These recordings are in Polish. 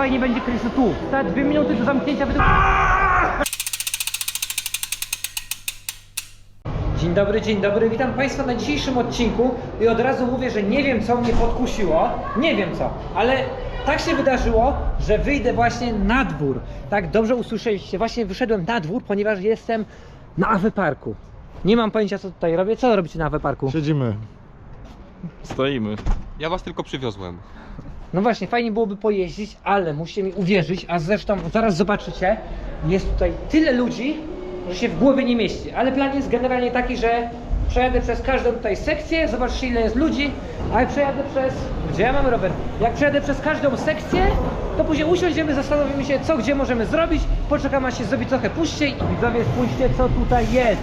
fajnie będzie Krysu tu. Ta dwie minuty do zamknięcia według... Dzień dobry, dzień dobry, witam Państwa na dzisiejszym odcinku i od razu mówię, że nie wiem co mnie podkusiło, nie wiem co, ale tak się wydarzyło, że wyjdę właśnie na dwór. Tak, dobrze usłyszeliście, właśnie wyszedłem na dwór, ponieważ jestem na Aweparku. Nie mam pojęcia co tutaj robię, co robicie na Aweparku? Siedzimy. Stoimy. Ja was tylko przywiozłem. No właśnie, fajnie byłoby pojeździć, ale musicie mi uwierzyć, a zresztą zaraz zobaczycie, jest tutaj tyle ludzi, że się w głowie nie mieści. Ale plan jest generalnie taki, że przejadę przez każdą tutaj sekcję, zobaczcie ile jest ludzi, ale przejadę przez... Gdzie ja mam rower? Jak przejadę przez każdą sekcję, to później usiądziemy, zastanowimy się co, gdzie możemy zrobić, poczekamy aż się zrobi trochę puściej. Widzowie, spójrzcie co tutaj jest.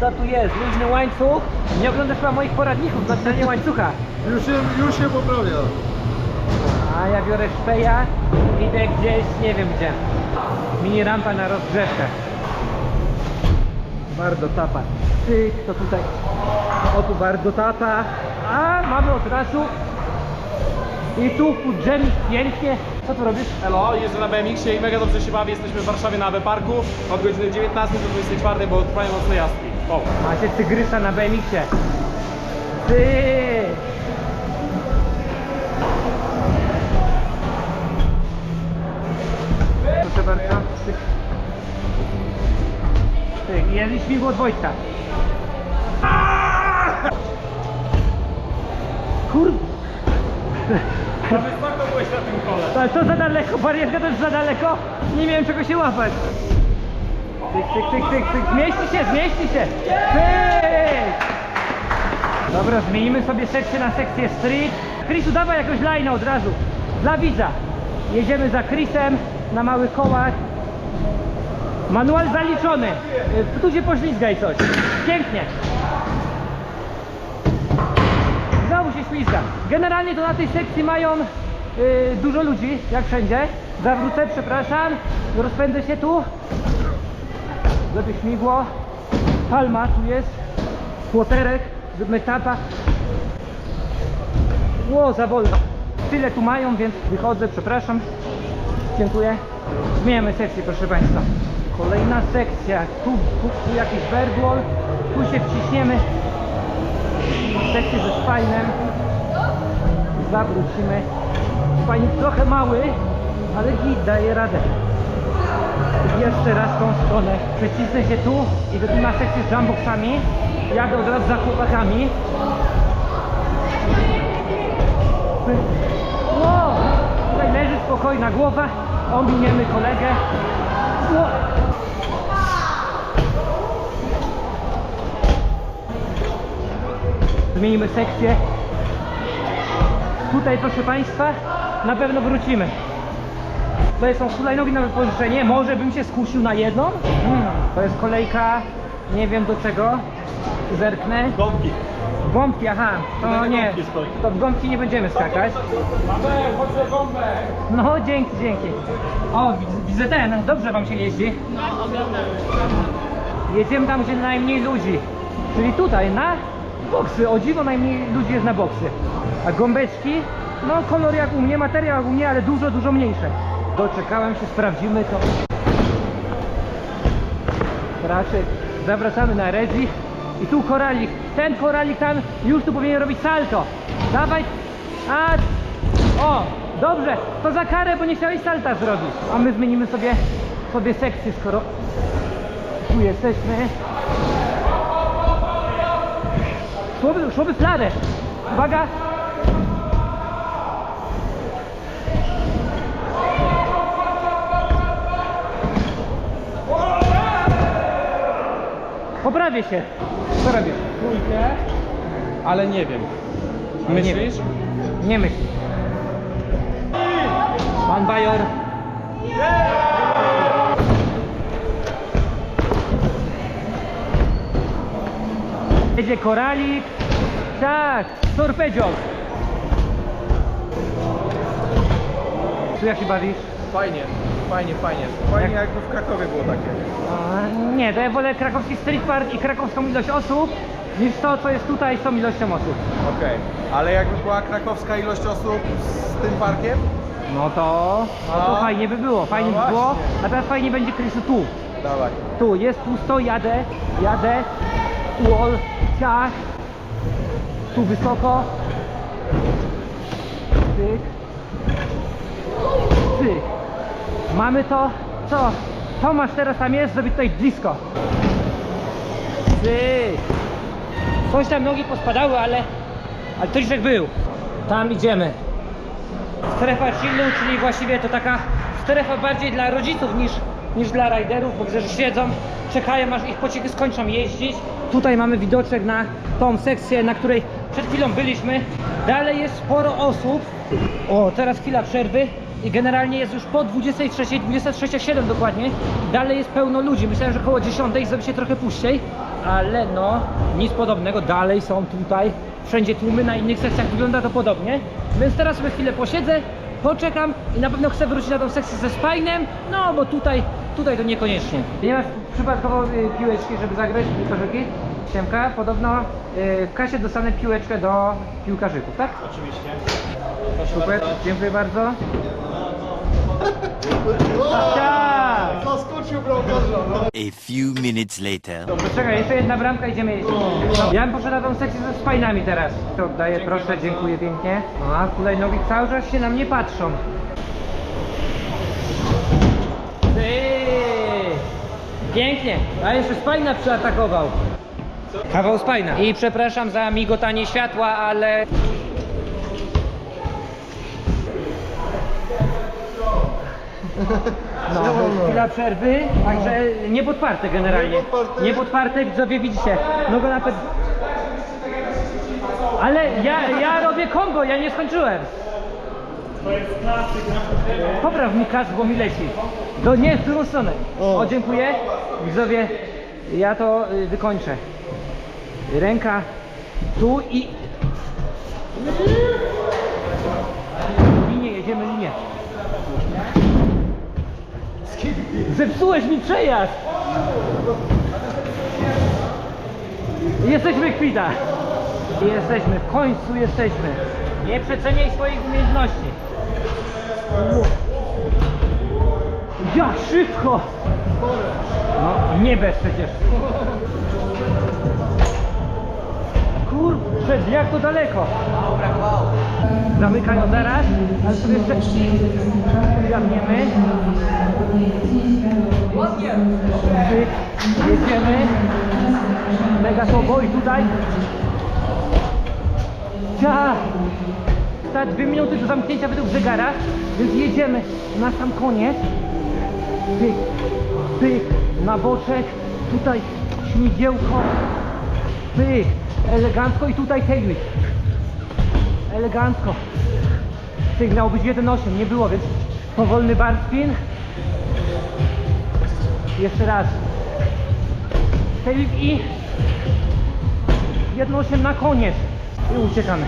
Co tu jest? Luźny łańcuch. Nie oglądasz chyba moich poradników na scenie łańcucha. Już się, już się poprawia. A ja biorę szpeja, idę gdzieś, nie wiem gdzie. Mini rampa na rozgrzewkę. Bardzo tapa. Tyk, to tutaj. O tu bardzo tapa. A mamy od razu. I tu drzemik pięknie. Co tu robisz? Elo, jeżdżę na BMX-ie i mega dobrze się bawię. Jesteśmy w Warszawie na AB Parku od godziny 19 do 24, bo trwają nocne jazdki. O, Macie tygrysa na BMX-ie. Ty! Jest śmigło od Wojtka. Kur... na wysoko na tym kole. Ale co za daleko? Barierka też za daleko? Nie miałem czego się łapać. Tyk, tyk, tyk, tyk, tyk. Zmieści się, zmieści się. Tyk! Dobra, zmienimy sobie sekcję na sekcję street. Chrisu, dawaj jakąś lajnę od razu. Dla widza. Jedziemy za Chrisem na małych kołach. Manual zaliczony. Y, Tu się poślizgaj coś. Pięknie. Znowu się ślizga. Generalnie to na tej sekcji mają y, dużo ludzi, jak wszędzie. Zawrócę, przepraszam. Rozpędzę się tu. Żeby śmigło. Palma tu jest. Płoterek, metapa. Ło, za wolno. Tyle tu mają, więc wychodzę, przepraszam. Dziękuję. Zmieniamy sekcję, proszę Państwa. Kolejna sekcja. Tu, tu, tu jakiś bergwall. Tu się wciśniemy. Sekcję ze spajnem. Zawrócimy. Spajnik trochę mały ale git daje radę. Jeszcze raz tą stronę. Przecisnę się tu i tu na sekcję z jumboxami. Jadę od razu za chłopakami. Wow, tutaj leży spokojna głowa. Ominiemy kolegę. Zmienimy sekcję. Tutaj, proszę Państwa, na pewno wrócimy. Tutaj są hulajnogi na wypożyczenie. Może bym się skusił na jedną? Hmm, to jest kolejka, nie wiem do czego. Zerknę. Gąbki. Gąbki, aha. To Tutaj nie. To w gąbki nie będziemy skakać. Mamy, chodź za gąbę. No, dzięki, dzięki. O, widzę, ten. Dobrze Wam się jeździ. Jedziemy tam, gdzie najmniej ludzi. Czyli tutaj, na boksy. O dziwo najmniej ludzi jest na boksy. A gąbeczki, no kolor jak u mnie, materiał jak u mnie, ale dużo, dużo mniejsze. Doczekałem się, sprawdzimy to. Raczej zawracamy na Rezi. I tu koralik. Ten koralik tam już tu powinien robić salto. Dawaj. A. O, dobrze. To za karę, bo nie chciałeś salta zrobić. A my zmienimy sobie, sobie sekcję, skoro tu jesteśmy. Szłoby, szłoby flarę. Uwaga. Poprawię się. Co robisz? Trójkę, ale nie wiem. Myślisz? Nie myśl. Pan Bajor. Jedzie koralik. Tak, torpedziok. Tu jak się bawisz? Fajnie, fajnie, fajnie. Fajnie jakby w Krakowie było takie. A, nie, to ja wolę krakowski street park i krakowską ilość osób niż to, co jest tutaj z tą ilością osób. Okej. Ale jakby była krakowska ilość osób z tym parkiem, No to, no to No. fajnie by było, fajnie No by było. właśnie. A teraz fajnie będzie Krysu tu. Dawaj. Tu, jest pusto, jadę, jadę. Wall, ciach. Tu wysoko. Cyk. Cyk. Mamy to. Co? Tomasz teraz tam jest, żeby tutaj blisko. Cyk. Coś tam nogi pospadały, ale, ale Tyszek był. Tam idziemy. Strefa chillu, czyli właściwie to taka strefa bardziej dla rodziców niż, niż dla riderów, bo widzę, że siedzą, czekają aż ich pociągi skończą jeździć. Tutaj mamy widoczek na tą sekcję, na której przed chwilą byliśmy. Dalej jest sporo osób. O, teraz chwila przerwy. I generalnie jest już po 23, 23.07 dokładnie. Dalej jest pełno ludzi. Myślałem, że około 10 zrobi się trochę puściej, ale no, nic podobnego. Dalej są tutaj wszędzie tłumy, na innych sekcjach wygląda to podobnie. Więc teraz sobie chwilę posiedzę, poczekam i na pewno chcę wrócić na tą sekcję ze spajnem, no bo tutaj, tutaj to niekoniecznie. Nie masz przypadkowo y, piłeczki, żeby zagrać w piłkarzyki? Siemka, podobno y, w kasie dostanę piłeczkę do piłkarzyków, tak? Oczywiście. Super, dziękuję bardzo. Tak! Zaskoczył bramkarza, no. A few minutes later. Dobrze, czekaj, jeszcze jedna bramka, idziemy jeść. Ja bym poszedł na tą sekcję ze spajnami teraz. To oddaję, proszę, dziękuję pięknie. No, a hulajnogi cały czas się na mnie patrzą. Ty! Pięknie, a jeszcze spajna przyatakował. Kawał spajna. I przepraszam za migotanie światła, ale... No, chwila przerwy, także niepodparte generalnie. Niepodparte. Niepodparte, widzowie widzicie. No go napęd... Ale ja, ja robię kombo, ja nie skończyłem. Popraw mi kask, bo mi leci. Do nie, w którą stronę. O, dziękuję. Widzowie, ja to y, wykończę. Ręka tu i... Zepsułeś mi przejazd! Jesteśmy kwita! Jesteśmy, w końcu jesteśmy. Nie przeceniaj swoich umiejętności. Jak szybko! No, nie bez przecież. Kurczę, jak to daleko. Zamykają zaraz, jeszcze zgadniemy. Pyk, Jedziemy. Mega słowo i tutaj. Ja. Ta dwie minuty do zamknięcia według zegara, więc jedziemy na sam koniec. Pyk, pyk, na boczek, tutaj śmigiełko, pyk, elegancko i tutaj tailwhip. Elegancko. Miało być 1.8, nie było, więc powolny bar spin. Jeszcze raz. Tailwhip i 1.8 na koniec. I uciekamy.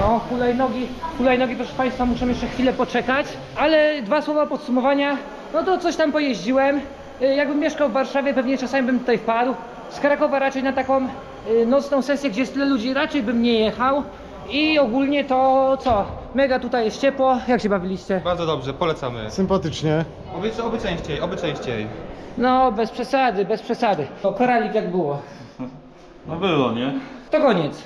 No, hulajnogi, hulajnogi proszę Państwa muszą jeszcze chwilę poczekać, ale dwa słowa podsumowania. No to coś tam pojeździłem. Y, Jakbym mieszkał w Warszawie, pewnie czasami bym tutaj wpadł. Z Krakowa raczej na taką y, nocną sesję, gdzie jest tyle ludzi, raczej bym nie jechał. I ogólnie to co? Mega tutaj jest ciepło. Jak się bawiliście? Bardzo dobrze, polecamy. Sympatycznie. Oby, oby częściej, oby częściej. No, bez przesady, bez przesady. To koralik jak było. No było, nie? To koniec.